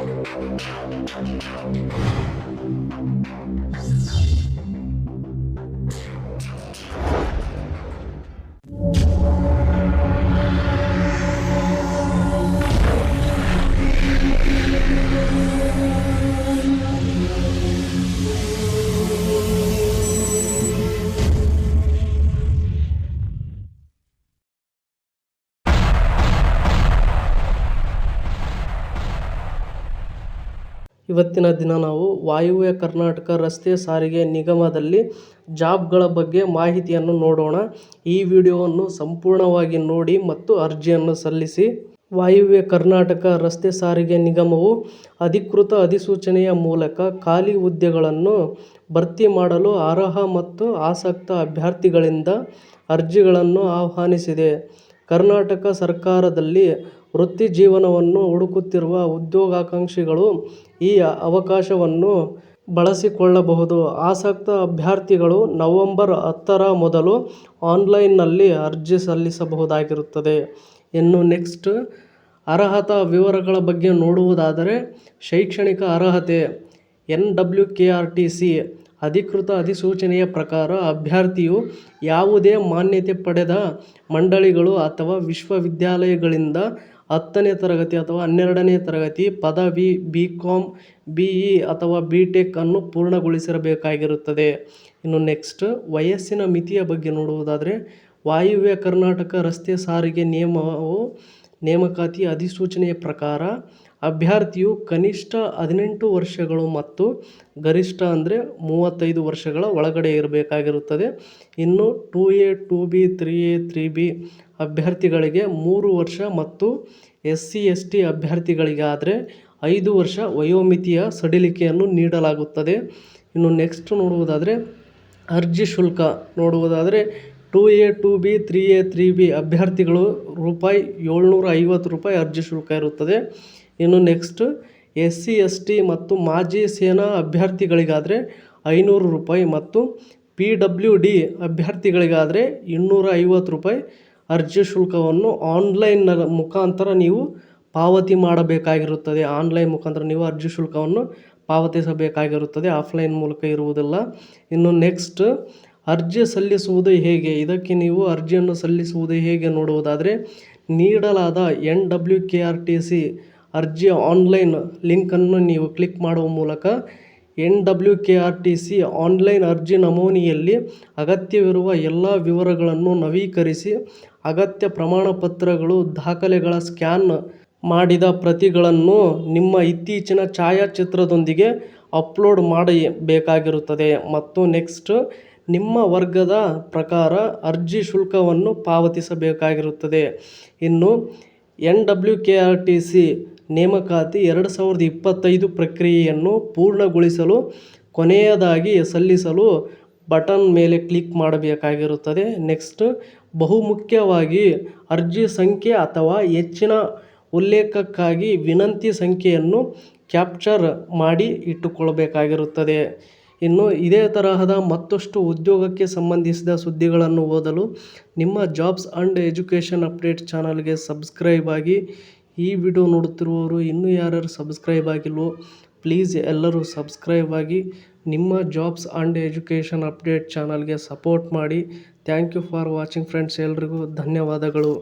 Thank you. ಇವತ್ತಿನ ದಿನ ನಾವು ವಾಯುವ್ಯ ಕರ್ನಾಟಕ ರಸ್ತೆ ಸಾರಿಗೆ ನಿಗಮದಲ್ಲಿ ಜಾಬ್ಗಳ ಬಗ್ಗೆ ಮಾಹಿತಿಯನ್ನು ನೋಡೋಣ. ಈ ವಿಡಿಯೋವನ್ನು ಸಂಪೂರ್ಣವಾಗಿ ನೋಡಿ ಮತ್ತು ಅರ್ಜಿಯನ್ನು ಸಲ್ಲಿಸಿ. ವಾಯುವ್ಯ ಕರ್ನಾಟಕ ರಸ್ತೆ ಸಾರಿಗೆ ನಿಗಮವು ಅಧಿಕೃತ ಅಧಿಸೂಚನೆಯ ಮೂಲಕ ಖಾಲಿ ಹುದ್ದೆಗಳನ್ನು ಭರ್ತಿ ಮಾಡಲು ಅರ್ಹ ಮತ್ತು ಆಸಕ್ತ ಅಭ್ಯರ್ಥಿಗಳಿಂದ ಅರ್ಜಿಗಳನ್ನು ಆಹ್ವಾನಿಸಿದೆ. ಕರ್ನಾಟಕ ಸರ್ಕಾರದಲ್ಲಿ ವೃತ್ತಿ ಜೀವನವನ್ನು ಹುಡುಕುತ್ತಿರುವ ಉದ್ಯೋಗಾಕಾಂಕ್ಷಿಗಳು ಈ ಅವಕಾಶವನ್ನು ಬಳಸಿಕೊಳ್ಳಬಹುದು. ಆಸಕ್ತ ಅಭ್ಯರ್ಥಿಗಳು ನವೆಂಬರ್ ಹತ್ತರ ಮೊದಲು ಆನ್ಲೈನ್ನಲ್ಲಿ ಅರ್ಜಿ ಸಲ್ಲಿಸಬಹುದಾಗಿರುತ್ತದೆ. ಇನ್ನು ನೆಕ್ಸ್ಟ್ ಅರ್ಹತಾ ವಿವರಗಳ ಬಗ್ಗೆ ನೋಡುವುದಾದರೆ ಶೈಕ್ಷಣಿಕ ಅರ್ಹತೆ, N W K R T C, ಅಧಿಕೃತ ಅಧಿಸೂಚನೆಯ ಪ್ರಕಾರ ಅಭ್ಯರ್ಥಿಯು ಯಾವುದೇ ಮಾನ್ಯತೆ ಪಡೆದ ಮಂಡಳಿಗಳು ಅಥವಾ ವಿಶ್ವವಿದ್ಯಾಲಯಗಳಿಂದ ಹತ್ತನೇ ತರಗತಿ ಅಥವಾ ಹನ್ನೆರಡನೇ ತರಗತಿ ಪದವಿ ಬಿ ಕಾಮ್ ಬಿ ಇ ಅಥವಾ ಬಿ ಟೆಕ್ ಅನ್ನು ಪೂರ್ಣಗೊಳಿಸಿರಬೇಕಾಗಿರುತ್ತದೆ. ಇನ್ನು ನೆಕ್ಸ್ಟ್ ವಯಸ್ಸಿನ ಮಿತಿಯ ಬಗ್ಗೆ ನೋಡುವುದಾದರೆ, ವಾಯುವ್ಯ ಕರ್ನಾಟಕ ರಸ್ತೆ ಸಾರಿಗೆ ನಿಯಮವು ನೇಮಕಾತಿ ಅಧಿಸೂಚನೆಯ ಪ್ರಕಾರ ಅಭ್ಯರ್ಥಿಯು ಕನಿಷ್ಠ ಹದಿನೆಂಟು ವರ್ಷಗಳು ಮತ್ತು ಗರಿಷ್ಠ ಅಂದರೆ ಮೂವತ್ತೈದು ವರ್ಷಗಳ ಒಳಗಡೆ ಇರಬೇಕಾಗಿರುತ್ತದೆ. ಇನ್ನು two A, two B, three A, three B ಅಭ್ಯರ್ಥಿಗಳಿಗೆ ಮೂರು ವರ್ಷ ಮತ್ತು ಎಸ್ ಸಿ ಎಸ್ ಟಿ ಅಭ್ಯರ್ಥಿಗಳಿಗಾದರೆ ಐದು ವರ್ಷ ವಯೋಮಿತಿಯ ಸಡಿಲಿಕೆಯನ್ನು ನೀಡಲಾಗುತ್ತದೆ. ಇನ್ನು ನೆಕ್ಸ್ಟ್ ನೋಡುವುದಾದರೆ ಅರ್ಜಿ ಶುಲ್ಕ ನೋಡುವುದಾದರೆ two A, two B, three A, three B ಅಭ್ಯರ್ಥಿಗಳು ರೂಪಾಯಿ ಏಳ್ನೂರ ಐವತ್ತು ರೂಪಾಯಿ ಅರ್ಜಿ ಶುಲ್ಕ ಇರುತ್ತದೆ. ಇನ್ನು next S C, S T ಮತ್ತು ಮಾಜಿ ಸೇನಾ ಅಭ್ಯರ್ಥಿಗಳಿಗಾದರೆ ಐನೂರು ರೂಪಾಯಿ ಮತ್ತು ಪಿ ಡಬ್ಲ್ಯೂ ಡಿ ಅಭ್ಯರ್ಥಿಗಳಿಗಾದರೆ ಇನ್ನೂರ ಐವತ್ತು ರೂಪಾಯಿ ಅರ್ಜಿ ಶುಲ್ಕವನ್ನು ಆನ್ಲೈನ್ ಮುಖಾಂತರ ನೀವು ಪಾವತಿ ಮಾಡಬೇಕಾಗಿರುತ್ತದೆ. ಆನ್ಲೈನ್ ಮುಖಾಂತರ ನೀವು ಅರ್ಜಿ ಶುಲ್ಕವನ್ನು ಪಾವತಿಸಬೇಕಾಗಿರುತ್ತದೆ. ಆಫ್ಲೈನ್ ಮೂಲಕ ಇರುವುದಿಲ್ಲ. ಇನ್ನು ನೆಕ್ಸ್ಟ್ ಅರ್ಜಿ ಸಲ್ಲಿಸುವುದು ಹೇಗೆ? ಇದಕ್ಕೆ ನೀವು ಅರ್ಜಿಯನ್ನು ಸಲ್ಲಿಸುವುದು ಹೇಗೆ ನೋಡುವುದಾದರೆ ನೀಡಲಾದ N W K R T C ಅರ್ಜಿಯ ಆನ್ಲೈನ್ ಲಿಂಕನ್ನು ನೀವು ಕ್ಲಿಕ್ ಮಾಡುವ ಮೂಲಕ N W K R T C online ಅರ್ಜಿ ನಮೂನೆಯಲ್ಲಿ ಅಗತ್ಯವಿರುವ ಎಲ್ಲ ವಿವರಗಳನ್ನು ನವೀಕರಿಸಿ ಅಗತ್ಯ ಪ್ರಮಾಣಪತ್ರಗಳು, ದಾಖಲೆಗಳ ಸ್ಕ್ಯಾನ್ ಮಾಡಿದ ಪ್ರತಿಗಳನ್ನು ನಿಮ್ಮ ಇತ್ತೀಚಿನ ಛಾಯಾಚಿತ್ರದೊಂದಿಗೆ ಅಪ್ಲೋಡ್ ಮಾಡಬೇಕಾಗಿರುತ್ತದೆ ಮತ್ತು ನೆಕ್ಸ್ಟ್ ನಿಮ್ಮ ವರ್ಗದ ಪ್ರಕಾರ ಅರ್ಜಿ ಶುಲ್ಕವನ್ನು ಪಾವತಿಸಬೇಕಾಗಿರುತ್ತದೆ. ಇನ್ನು N W K R T C ನೇಮಕಾತಿ ಎರಡು ಸಾವಿರದ ಇಪ್ಪತ್ತೈದು ಪ್ರಕ್ರಿಯೆಯನ್ನು ಪೂರ್ಣಗೊಳಿಸಲು, ಕೊನೆಯದಾಗಿ ಸಲ್ಲಿಸಲು ಬಟನ್ ಮೇಲೆ ಕ್ಲಿಕ್ ಮಾಡಬೇಕಾಗಿರುತ್ತದೆ. ನೆಕ್ಸ್ಟ್, ಬಹುಮುಖ್ಯವಾಗಿ ಅರ್ಜಿ ಸಂಖ್ಯೆ ಅಥವಾ ಹೆಚ್ಚಿನ ಉಲ್ಲೇಖಕ್ಕಾಗಿ ವಿನಂತಿ ಸಂಖ್ಯೆಯನ್ನು ಕ್ಯಾಪ್ಚರ್ ಮಾಡಿ ಇಟ್ಟುಕೊಳ್ಳಬೇಕಾಗಿರುತ್ತದೆ. ಇನ್ನು ಇದೇ ತರಹದ ಮತ್ತಷ್ಟು ಉದ್ಯೋಗಕ್ಕೆ ಸಂಬಂಧಿಸಿದ ಸುದ್ದಿಗಳನ್ನು ಓದಲು ನಿಮ್ಮ ಜಾಬ್ಸ್ ಆ್ಯಂಡ್ ಎಜುಕೇಷನ್ ಅಪ್ಡೇಟ್ ಚಾನಲ್ಗೆ ಸಬ್ಸ್ಕ್ರೈಬ್ ಆಗಿ ಈ ವಿಡಿಯೋ ನೋಡುತ್ತಿರುವವರು ಇನ್ನೂ ಯಾರ್ಯಾರು ಸಬ್ಸ್ಕ್ರೈಬ್ ಆಗಿಲ್ವೋ ಪ್ಲೀಸ್ ಎಲ್ಲರೂ ಸಬ್ಸ್ಕ್ರೈಬ್ ಆಗಿ ನಿಮ್ಮ ಜಾಬ್ಸ್ ಆ್ಯಂಡ್ ಎಜುಕೇಷನ್ ಅಪ್ಡೇಟ್ ಚಾನಲ್ಗೆ ಸಪೋರ್ಟ್ ಮಾಡಿ. Thank you for watching friends ಎಲ್ರಿಗೂ ಧನ್ಯವಾದಗಳು.